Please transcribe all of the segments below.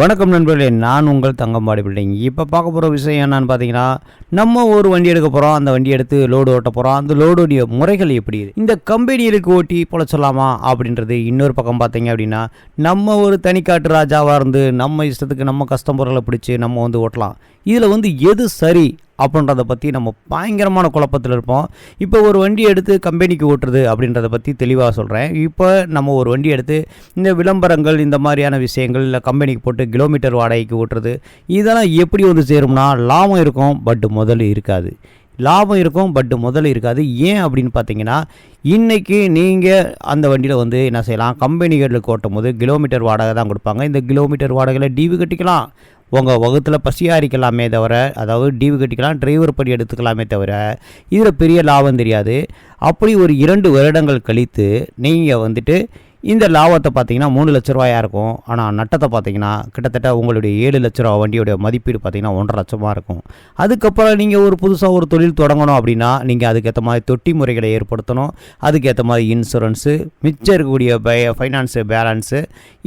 வணக்கம் நண்பர்களே நான் உங்கள் தங்கம்பாடி பில்டிங். இப்போ பார்க்க போகிற விஷயம் என்னன்னு பார்த்தீங்கன்னா நம்ம ஒரு வண்டி எடுக்க போகிறோம் அந்த வண்டி எடுத்து லோடு ஓட்ட போகிறோம் அந்த லோடுடைய முறைகள் எப்படி இந்த கம்பெனிகளுக்கு ஓட்டி பொழைச்சலாமா அப்படின்றது இன்னொரு பக்கம் பார்த்தீங்க அப்படின்னா நம்ம ஒரு தனிக்காட்டு ராஜாவாக இருந்து நம்ம இஷ்டத்துக்கு நம்ம கஸ்டமர்களை பிடிச்சி நம்ம வந்து ஓட்டலாம். இதில் வந்து எது சரி அப்படின்றத பற்றி நம்ம பயங்கரமான குழப்பத்தில் இருப்போம். இப்போ ஒரு வண்டி எடுத்து கம்பெனிக்கு ஓட்டுறது அப்படின்றத பற்றி தெளிவாக சொல்கிறேன் இப்போ நம்ம ஒரு வண்டி எடுத்து இந்த விளம்பரங்கள் இந்த மாதிரியான விஷயங்கள் இல்லை கம்பெனிக்கு போட்டு கிலோமீட்டர் வாடகைக்கு ஓட்டுறது இதெல்லாம் எப்படி வந்து சேரும்னா லாபம் இருக்கும் பட் முதல்ல இருக்காது. லாபம் இருக்கும் பட் முதல்ல இருக்காது. ஏன் அப்படின்னு பார்த்தீங்கன்னா இன்றைக்கி நீங்கள் அந்த வண்டியில் வந்து என்ன செய்யலாம்? கம்பெனிகளுக்கு ஓட்டும் போது கிலோமீட்டர் வாடகை தான் கொடுப்பாங்க. இந்த கிலோமீட்டர் வாடகையில் டிவி கட்டிக்கலாம். உங்கள் வகுத்தில் பசியாரிக்கலாமே தவிர அதாவது டிவி கட்டிக்கலாம் டிரைவர் படி எடுத்துக்கலாமே தவிர இதில் பெரிய லாபம் தெரியாது. அப்படி ஒரு இரண்டு வருடங்கள் கழித்து நீங்கள் வந்துட்டு இந்த லாபத்தை பார்த்தீங்கன்னா மூணு லட்ச ரூபாயாக இருக்கும். ஆனால் நட்டத்தை பார்த்தீங்கன்னா கிட்டத்தட்ட உங்களுடைய ஏழு லட்ச ரூபா வண்டியோடைய மதிப்பீடு பார்த்தீங்கன்னா ஒன்றரை லட்சமாக இருக்கும். அதுக்கப்புறம் நீங்கள் ஒரு புதுசாக ஒரு தொழில் தொடங்கணும் அப்படின்னா நீங்கள் அதுக்கேற்ற மாதிரி தொட்டி முறைகளை ஏற்படுத்தணும். அதுக்கேற்ற மாதிரி இன்சூரன்ஸு மிச்சம் இருக்கக்கூடிய பே ஃபைனான்ஸு பேலன்ஸு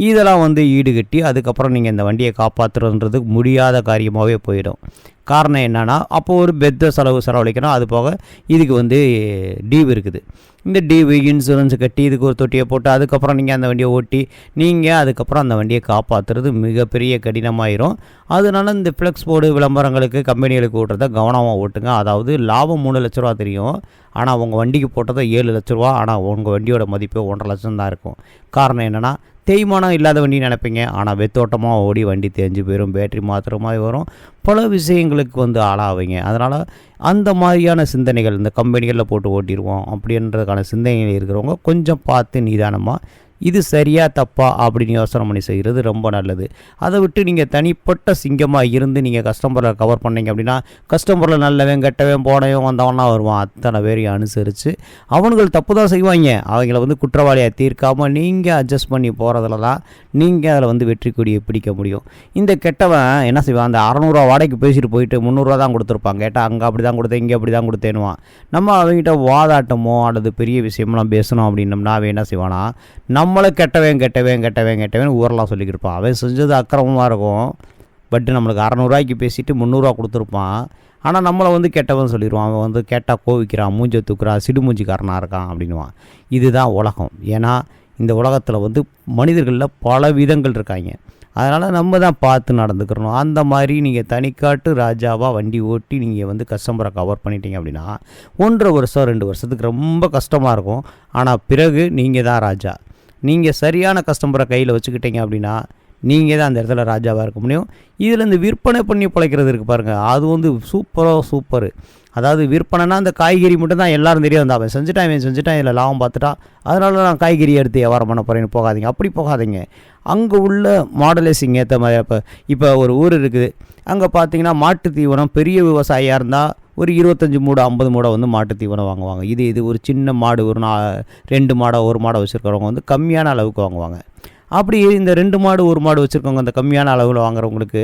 இதெல்லாம் வந்து ஈடுகட்டி அதுக்கப்புறம் நீங்கள் இந்த வண்டியை காப்பாற்றுறதுன்றது முடியாத காரியமாகவே போயிடும். காரணம் என்னென்னா அப்போது ஒரு பெத்த செலவு செலவழிக்கணும். அது போக இதுக்கு வந்து டீவ் இருக்குது. இந்த டீவு இன்சூரன்ஸ் கட்டி இதுக்கு ஒரு தொட்டியை போட்டு அதுக்கப்புறம் நீங்கள் அந்த வண்டியை ஓட்டி நீங்கள் அதுக்கப்புறம் அந்த வண்டியை காப்பாற்றுறது மிகப்பெரிய கடினமாயிரும். அதனால இந்த ஃப்ளெக்ஸ் போர்டு விளம்பரங்களுக்கு கம்பெனிகளுக்கு ஓட்டுறத கவனமாக ஓட்டுங்க. அதாவது லாபம் மூணு லட்ச ரூபா தெரியும். ஆனால் உங்கள் வண்டிக்கு போட்டதை ஏழு லட்ச ரூபா. ஆனால் உங்கள் வண்டியோட மதிப்பு ஒன்றரை லட்சம் தான் இருக்கும். காரணம் என்னென்னா தேய்மானம் இல்லாத வண்டி நினைப்பீங்க. ஆனால் வெத்தோட்டமாக ஓடி வண்டி தேஞ்சு போயிடும் பேட்ரி மாத்திர மாதிரி வரும். பல விஷயங்களுக்கு வந்து ஆளாவீங்க. அதனால் அந்த மாதிரியான சிந்தனைகள் இந்த கம்பெனிகளில் போட்டு ஓட்டிடுவோம் அப்படின்றதுக்கான சிந்தனைகள் இருக்கிறவங்க கொஞ்சம் பார்த்து நிதானமாக இது சரியா தப்பா அப்படின்னு யோசனை பண்ணி செய்கிறது ரொம்ப நல்லது. அதை விட்டு நீங்கள் தனிப்பட்ட சிங்கமாக இருந்து நீங்கள் கஸ்டமரை கவர் பண்ணீங்க அப்படின்னா கஸ்டமரில் நல்லவன் கெட்டவன் போனவன் வந்தவனா வருவான். அத்தனை பேரையும் அனுசரித்து அவனுங்கள் தப்பு தான் செய்வாங்க. அவங்கள வந்து குற்றவாளியாக தீர்க்காமல் நீங்கள் அட்ஜஸ்ட் பண்ணி போகிறதுல தான் நீங்கள் அதில் வந்து வெற்றி கொடியை பிடிக்க முடியும். இந்த கெட்டவன் என்ன செய்வான்? அந்த அறநூறுவா வாடகைக்கு பேசிட்டு போயிட்டு முந்நூறுரூவா தான் கொடுத்துருப்பான். கேட்டால் அங்கே அப்படி தான் கொடுத்தேன் இங்கே அப்படி தான் கொடுத்தேனுவான் நம்ம அவங்ககிட்ட வாதாட்டமோ அல்லது பெரிய விஷயமெல்லாம் பேசணும் அப்படின்னம்னா அவன் என்ன செய்வானா? நம்மளை கெட்டவன் கெட்டவன் கெட்டவன் கெட்டவன் ஊரெலாம் சொல்லிக்கிட்டு இருப்பான் அவன் செஞ்சது அக்கிரமமாக இருக்கும். பட் நம்மளுக்கு அறநூறுவாய்க்கு பேசிட்டு முந்நூறுரூவா கொடுத்துருப்பான். ஆனால் நம்மளை வந்து கெட்டவன் சொல்லிடுவான் அவன் வந்து கேட்டால் கோவிக்கிறான் மூஞ்ச தூக்குறான் சிடுமூஞ்சிக்காரனாக இருக்கான் அப்படின்வான் இதுதான் உலகம். ஏன்னா இந்த உலகத்தில் வந்து மனிதர்களில் பல விதங்கள் இருக்காங்க. அதனால் நம்ம தான் பார்த்து நடந்துக்கிறணும். அந்த மாதிரி நீங்கள் தனிக்காட்டு ராஜாவாக வண்டி ஓட்டி நீங்கள் வந்து கஸ்டமரை கவர் பண்ணிட்டீங்க அப்படின்னா ஒன்றரை வருஷம் ரெண்டு வருஷத்துக்கு ரொம்ப கஷ்டமாக இருக்கும். ஆனால் பிறகு நீங்கள் தான் ராஜா. நீங்கள் சரியான கஸ்டமரை கையில் வச்சுக்கிட்டீங்க அப்படின்னா நீங்கள் தான் அந்த இடத்துல ராஜாவாக இருக்க முடியும். இதில் இந்த விற்பனை பண்ணி பிழைக்கிறது இருக்குது பாருங்கள் அது வந்து சூப்பரோ சூப்பர் அதாவது விற்பனைனா அந்த காய்கறி மட்டும் தான் எல்லோரும் தெரியும் வந்தால் அவன் செஞ்சுட்டான் இவன் செஞ்சுட்டான் இதில் லாபம் பார்த்துட்டா அதனால நான் காய்கறி எடுத்து வியாபாரம் பண்ண போகிறேன்னு போகாதீங்க. அப்படி போகாதீங்க. அங்கே உள்ள மாடலேசிங் ஏற்ற மாதிரி இப்போ இப்போ ஒரு ஊர் இருக்குது. அங்கே பார்த்தீங்கன்னா மாட்டு தீவனம் பெரிய விவசாயியாக இருந்தால் ஒரு இருபத்தஞ்சி மூடை ஐம்பது மூடை வந்து மாட்டு தீவனம் வாங்குவாங்க. இது இது ஒரு சின்ன மாடு ஒரு நா ரெண்டு மாடை ஒரு மாடை வச்சுருக்கிறவங்க வந்து கம்மியான அளவுக்கு வாங்குவாங்க. அப்படி இந்த ரெண்டு மாடு ஒரு மாடு வச்சுருக்கவங்க அந்த கம்மியான அளவில் வாங்குறவங்களுக்கு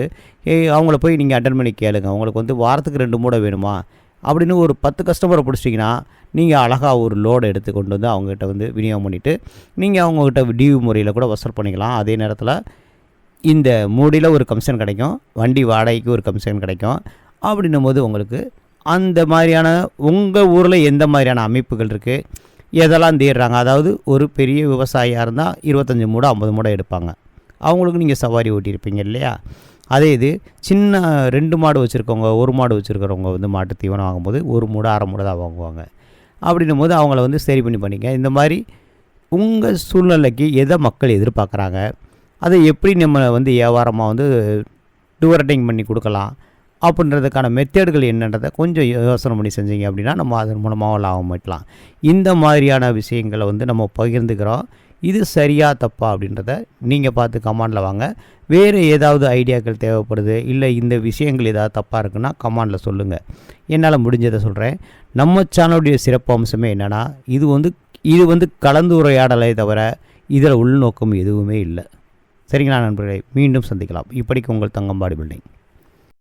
அவங்கள போய் நீங்கள் அட்டன் பண்ணி கேளுங்க. அவங்களுக்கு வந்து வாரத்துக்கு ரெண்டு மூடை வேணுமா? அப்படின்னு ஒரு பத்து கஸ்டமரை பிடிச்சிட்டிங்கன்னா நீங்கள் அழகாக ஒரு லோடை எடுத்து கொண்டு வந்து அவங்ககிட்ட வந்து விநியோகம் பண்ணிவிட்டு நீங்கள் அவங்கக்கிட்ட டிவி முறையில் கூட வசூல் பண்ணிக்கலாம். அதே நேரத்தில் இந்த மூடியில் ஒரு கமிஷன் கிடைக்கும் வண்டி வாடகைக்கு ஒரு கமிஷன் கிடைக்கும் அப்படின்னும் போது உங்களுக்கு அந்த மாதிரியான உங்கள் ஊரில் எந்த மாதிரியான அமைப்புகள் இருக்குது எதெல்லாம் தேடுறாங்க? அதாவது ஒரு பெரிய விவசாயியாக இருந்தால் இருபத்தஞ்சி மூடம் ஐம்பது மூடம் எடுப்பாங்க. அவங்களுக்கு நீங்கள் சவாரி ஓட்டியிருப்பீங்க இல்லையா? அதே இது சின்ன ரெண்டு மாடு வச்சுருக்கவங்க ஒரு மாடு வச்சுருக்கிறவங்க வந்து மாட்டு தீவனம் வாங்கும்போது ஒரு மூடை அரை மூடை தான் வாங்குவாங்க. அப்படின்னும் போது அவங்கள வந்து சரி பண்ணி பண்ணிக்க. இந்த மாதிரி உங்கள் சூழ்நிலைக்கு எதை மக்கள் எதிர்பார்க்குறாங்க? அதை எப்படி நம்ம வந்து வியாபாரமாக வந்து டுவரட்டிங் பண்ணி கொடுக்கலாம்? அப்படின்றதுக்கான மெத்தேடுகள் என்னன்றதை கொஞ்சம் யோசனை பண்ணி செஞ்சீங்க அப்படின்னா நம்ம அதன் மூலமாக லாபம் ஈட்டலாம் இந்த மாதிரியான விஷயங்களை வந்து நம்ம பகிர்ந்துக்கிறோம். இது சரியாக தப்பா அப்படின்றத நீங்கள் பார்த்து கமாண்டில் வாங்க. வேறு ஏதாவது ஐடியாக்கள் தேவைப்படுது இல்லை இந்த விஷயங்கள் ஏதாவது தப்பாக இருக்குன்னா கமாண்டில் சொல்லுங்கள் என்னால் முடிஞ்சதை சொல்கிறேன் நம்ம சேனலுடைய சிறப்பு அம்சமே என்னென்னா இது வந்து இது வந்து கலந்துரையாடலை தவிர இதில் உள்நோக்கம் எதுவுமே இல்லை. சரிங்களா நண்பர்களை? மீண்டும் சந்திக்கலாம். இப்படிக்கு உங்கள் தங்கம்பாடி பில்டிங்.